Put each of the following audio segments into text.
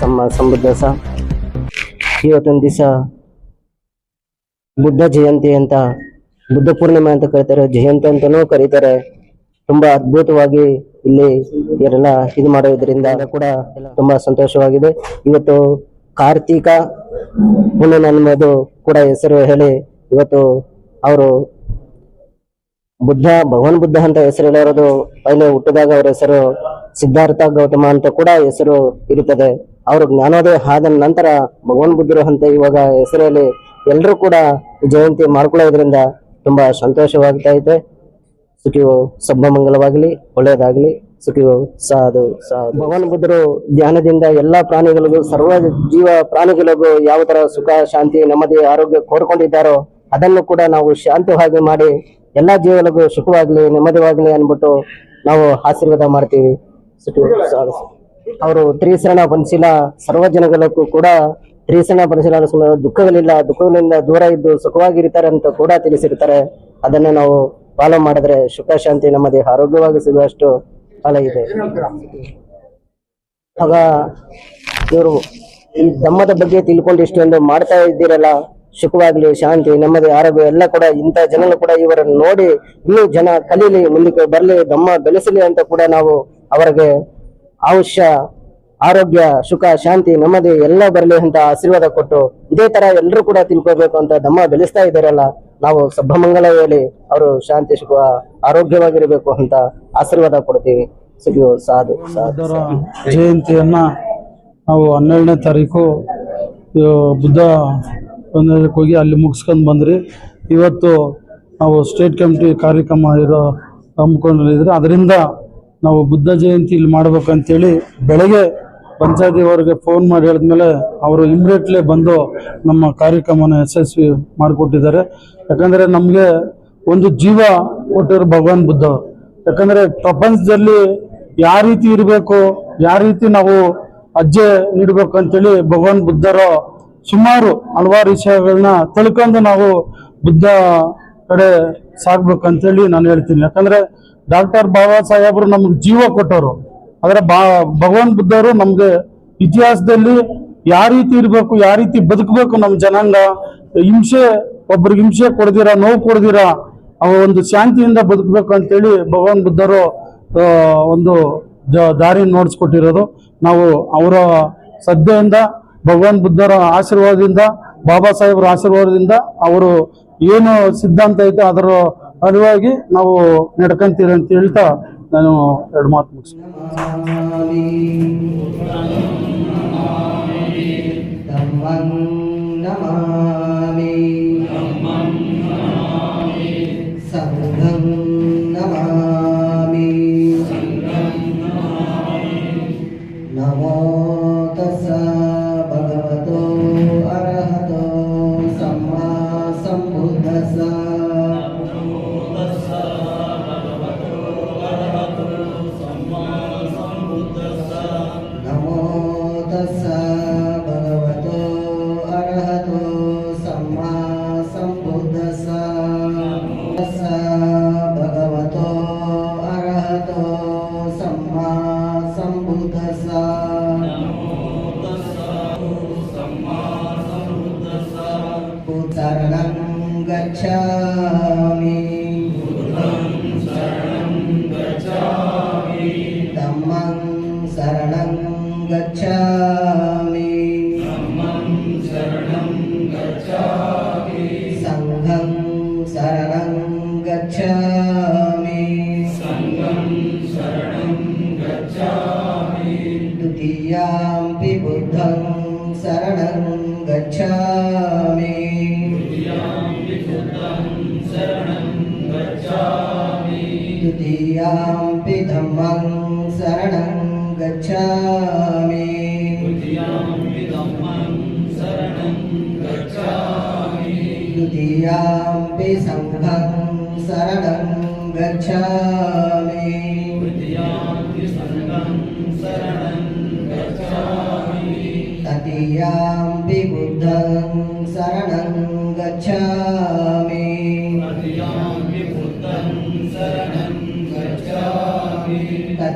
ಸಮ ಸಮೃದ್ಧ ಸಹ. ಇವತ್ತೊಂದು ದಿವಸ ಬುದ್ಧ ಜಯಂತಿ ಅಂತ, ಬುದ್ಧ ಪೂರ್ಣಿಮಾ ಅಂತ ಕರೀತಾರೆ. ಜಯಂತಿ ಅಂತಾನೂ ಕರೀತಾರೆ. ತುಂಬಾ ಅದ್ಭುತವಾಗಿ ಇಲ್ಲಿ ಇವರೆಲ್ಲ ಇದು ಮಾಡೋದ್ರಿಂದ ಕೂಡ ತುಂಬಾ ಸಂತೋಷವಾಗಿದೆ. ಇವತ್ತು ಕಾರ್ತಿಕ ಪೂರ್ಣಿಮೆ ಅನ್ನೋದು ಕೂಡ ಹೆಸರು ಹೇಳಿ ಇವತ್ತು ಅವರು ಬುದ್ಧ, ಭಗವಾನ್ ಬುದ್ಧ ಅಂತ ಹೆಸರು ಹೇಳೋದು ಪೈಲೆ ಹುಟ್ಟಿದಾಗ ಅವರ ಹೆಸರು ಸಿದ್ಧಾರ್ಥ ಗೌತಮ ಅಂತ ಕೂಡ ಹೆಸರು ಇರುತ್ತದೆ. ಅವರು ಜ್ಞಾನೋದಯ ಆದ ನಂತರ ಭಗವಾನ್ ಬುದ್ಧರು ಅಂತ ಇವಾಗ ಹೆಸರಲ್ಲಿ ಎಲ್ಲರೂ ಕೂಡ ಜಯಂತಿ ಮಾಡ್ಕೊಳ್ಳೋದ್ರಿಂದ ತುಂಬಾ ಸಂತೋಷವಾಗ್ತಾ ಇದೆ ಸುಖಿಯು, ಸಬ್ಬಮಂಗಲವಾಗ್ಲಿ, ಒಳ್ಳೆಯದಾಗಲಿ. ಸುಖಿಯು, ಸಾಧು ಸಾಧು. ಭಗವಾನ್ ಬುದ್ಧರು ಧ್ಯಾನದಿಂದ ಎಲ್ಲಾ ಪ್ರಾಣಿಗಳಿಗೂ, ಸರ್ವ ಜೀವ ಪ್ರಾಣಿಗಳಿಗೂ ಯಾವ ತರ ಸುಖ, ಶಾಂತಿ, ನೆಮ್ಮದಿ, ಆರೋಗ್ಯ ಕೋರ್ಕೊಂಡಿದ್ದಾರೋ ಅದನ್ನು ಕೂಡ ನಾವು ಶಾಂತವಾಗಿ ಮಾಡಿ ಎಲ್ಲಾ ಜೀವಗಳಿಗೂ ಸುಖವಾಗ್ಲಿ, ನೆಮ್ಮದಿವಾಗ್ಲಿ ಅನ್ಬಿಟ್ಟು ನಾವು ಆಶೀರ್ವಾದ ಮಾಡ್ತೀವಿ. ಸುಖಿ ಸಾಧು. ಅವರು ತ್ರಿಸರಣ ಬನ್ಸಿಲ ಸರ್ವ ಜನಗಳಕ್ಕೂ ಕೂಡ ತ್ರಿಸರಣ ಬನ್ಸಿಲ ದುಃಖಗಳಿಲ್ಲ, ದುಃಖಗಳಿಂದ ದೂರ ಇದ್ದು ಸುಖವಾಗಿರ್ತಾರೆ ಅಂತ ಕೂಡ ತಿಳಿಸಿರ್ತಾರೆ ಅದನ್ನ ನಾವು ಫಾಲೋ ಮಾಡಿದ್ರೆ ಸುಖ, ಶಾಂತಿ ನಮ್ಮ ದೇಹ ಆರೋಗ್ಯವಾಗಿ ಸಿಗುವಷ್ಟು ಫಲ ಇದೆ. ಆಗ ಇವರು ಈ ಧಮ್ಮದ ಬಗ್ಗೆ ತಿಳ್ಕೊಂಡು ಇಷ್ಟೊಂದು ಮಾಡ್ತಾ ಇದ್ದೀರಲ್ಲ, ಸುಖವಾಗ್ಲಿ, ಶಾಂತಿ, ನೆಮ್ಮದಿ, ಆರೋಗ್ಯ, ಎಲ್ಲ ಕೂಡ ಇಂಥ ಜನರು ಕೂಡ ಇವರನ್ನು ನೋಡಿ ಇನ್ನೂ ಜನ ಕಲೀಲಿ, ಮುಂದಕ್ಕೆ ಬರಲಿ, ಧಮ್ಮ ಬೆಳೆಸಲಿ ಅಂತ ಕೂಡ ನಾವು ಅವರಿಗೆ ಅವಶ್ಯ ಆರೋಗ್ಯ ಸುಖ ಶಾಂತಿ ನೆಮ್ಮದಿ ಎಲ್ಲ ಬರಲಿ ಅಂತ ಆಶೀರ್ವಾದ ಕೊಟ್ಟು ಇದೇ ತರ ಎಲ್ಲರೂ ಕೂಡ ತಿಳ್ಕೋಬೇಕು ಅಂತ ಧಮ್ಮ ಬೆಳೆಸ್ತಾ ಇದ್ದಾರಲ್ಲ ನಾವು ಸಬ್ಬಮಂಗಲ ಹೇಳಿ ಅವರು ಶಾಂತಿ ಸುಖ ಆರೋಗ್ಯವಾಗಿರಬೇಕು ಅಂತ ಆಶೀರ್ವಾದ ಕೊಡ್ತೀವಿ. ಸಾಧು ಸಾಧು ಜಯಂತಿಯನ್ನ ನಾವು ಹನ್ನೆರಡನೇ ತಾರೀಕು ಬುದ್ಧ ಬಂದಕ್ಕೆ ಹೋಗಿ ಅಲ್ಲಿ ಮುಗಿಸ್ಕೊಂಡು ಬಂದ್ರಿ. ಇವತ್ತು ನಾವು ಸ್ಟೇಟ್ ಕಮಿಟಿ ಕಾರ್ಯಕ್ರಮ ಇರೋ ಹಮ್ಮಿಕೊಂಡಿದ್ರೆ ಅದರಿಂದ ನಾವು ಬುದ್ಧ ಜಯಂತಿ ಇಲ್ಲಿ ಮಾಡ್ಬೇಕಂತೇಳಿ ಬೆಳಗ್ಗೆ ಪಂಚಾಯತಿಯವರಿಗೆ ಫೋನ್ ಮಾಡಿ ಹೇಳಿದ್ಮೇಲೆ ಅವರು ಇಮ್ಮಿಡಿಯೇಟ್ಲಿ ಬಂದು ನಮ್ಮ ಕಾರ್ಯಕ್ರಮನ ಯಶಸ್ವಿ ಮಾಡಿಕೊಟ್ಟಿದ್ದಾರೆ. ಯಾಕಂದರೆ ನಮಗೆ ಒಂದು ಜೀವ ಕೊಟ್ಟಿರೋ ಭಗವಾನ್ ಬುದ್ಧ. ಯಾಕಂದರೆ ಪ್ರಪಂಚದಲ್ಲಿ ಯಾವ ರೀತಿ ಇರಬೇಕು, ಯಾವ ರೀತಿ ನಾವು ಅಜ್ಜೆ ನೀಡಬೇಕು ಅಂತೇಳಿ ಭಗವಾನ್ ಬುದ್ಧರ ಸುಮಾರು ಹಲವಾರು ವಿಷಯಗಳನ್ನ ತಿಳ್ಕೊಂಡು ನಾವು ಬುದ್ಧ ಕಡೆ ಸಾಗ್ಬೇಕಂತೇಳಿ ನಾನು ಹೇಳ್ತೀನಿ. ಯಾಕಂದ್ರೆ ಡಾಕ್ಟರ್ ಬಾಬಾ ಸಾಹೇಬರು ನಮ್ಗೆ ಜೀವ ಕೊಟ್ಟವರು. ಆದ್ರೆ ಬಾ, ಭಗವಾನ್ ಬುದ್ಧರು ನಮ್ಗೆ ಇತಿಹಾಸದಲ್ಲಿ ಯಾವ ರೀತಿ ಇರಬೇಕು, ಯಾವ ರೀತಿ ಬದುಕಬೇಕು ನಮ್ಮ ಜನಾಂಗ, ಹಿಂಸೆ, ಒಬ್ರಿಗೆ ಹಿಂಸೆ ಕೊಡ್ದಿರ, ನೋವು ಕೊಡ್ದಿರ, ಅವ ಒಂದು ಶಾಂತಿಯಿಂದ ಬದುಕಬೇಕು ಅಂತೇಳಿ ಭಗವಾನ್ ಬುದ್ಧರು ಒಂದು ದಾರಿ ನೋಡಿಸ್ಕೊಟ್ಟಿರೋದು. ನಾವು ಅವರ ಶ್ರದ್ಧೆಯಿಂದ ಭಗವಾನ್ ಬುದ್ಧರ ಆಶೀರ್ವಾದದಿಂದ, ಬಾಬಾ ಸಾಹೇಬ್ರ ಆಶೀರ್ವಾದದಿಂದ ಅವರು ಏನು ಸಿದ್ಧಾಂತ ಐತೆ ಅದರ ಅದುವಾಗಿ ನಾವು ನಡ್ಕಂತೀರ ಅಂತ ಹೇಳ್ತಾ ನಾನು ಎರಡು ಮಾತು ಮುಗಿಸ್ತೀನಿ. ಸಂಘಂ शरणं गच्छामि धम्मं शरणं गच्छामि सङ्घं शरणं गच्छामि द्वितीयाम्पि बुद्धं शरणं गच्छामि द्वितीयाम्पि धम्मं शरणं गच्छामि। द्वितीयाम्पि सङ्घं शरणं गच्छामि। तृतीयाम्पि बुद्धं शरणं गच्छामि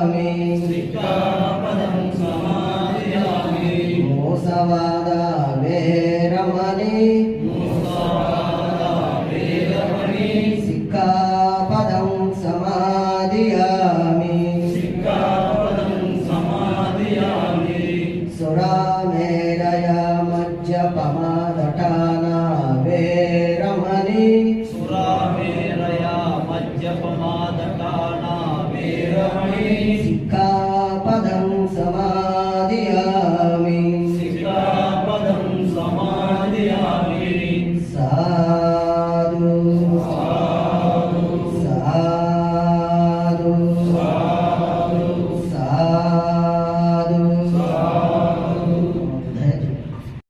আমি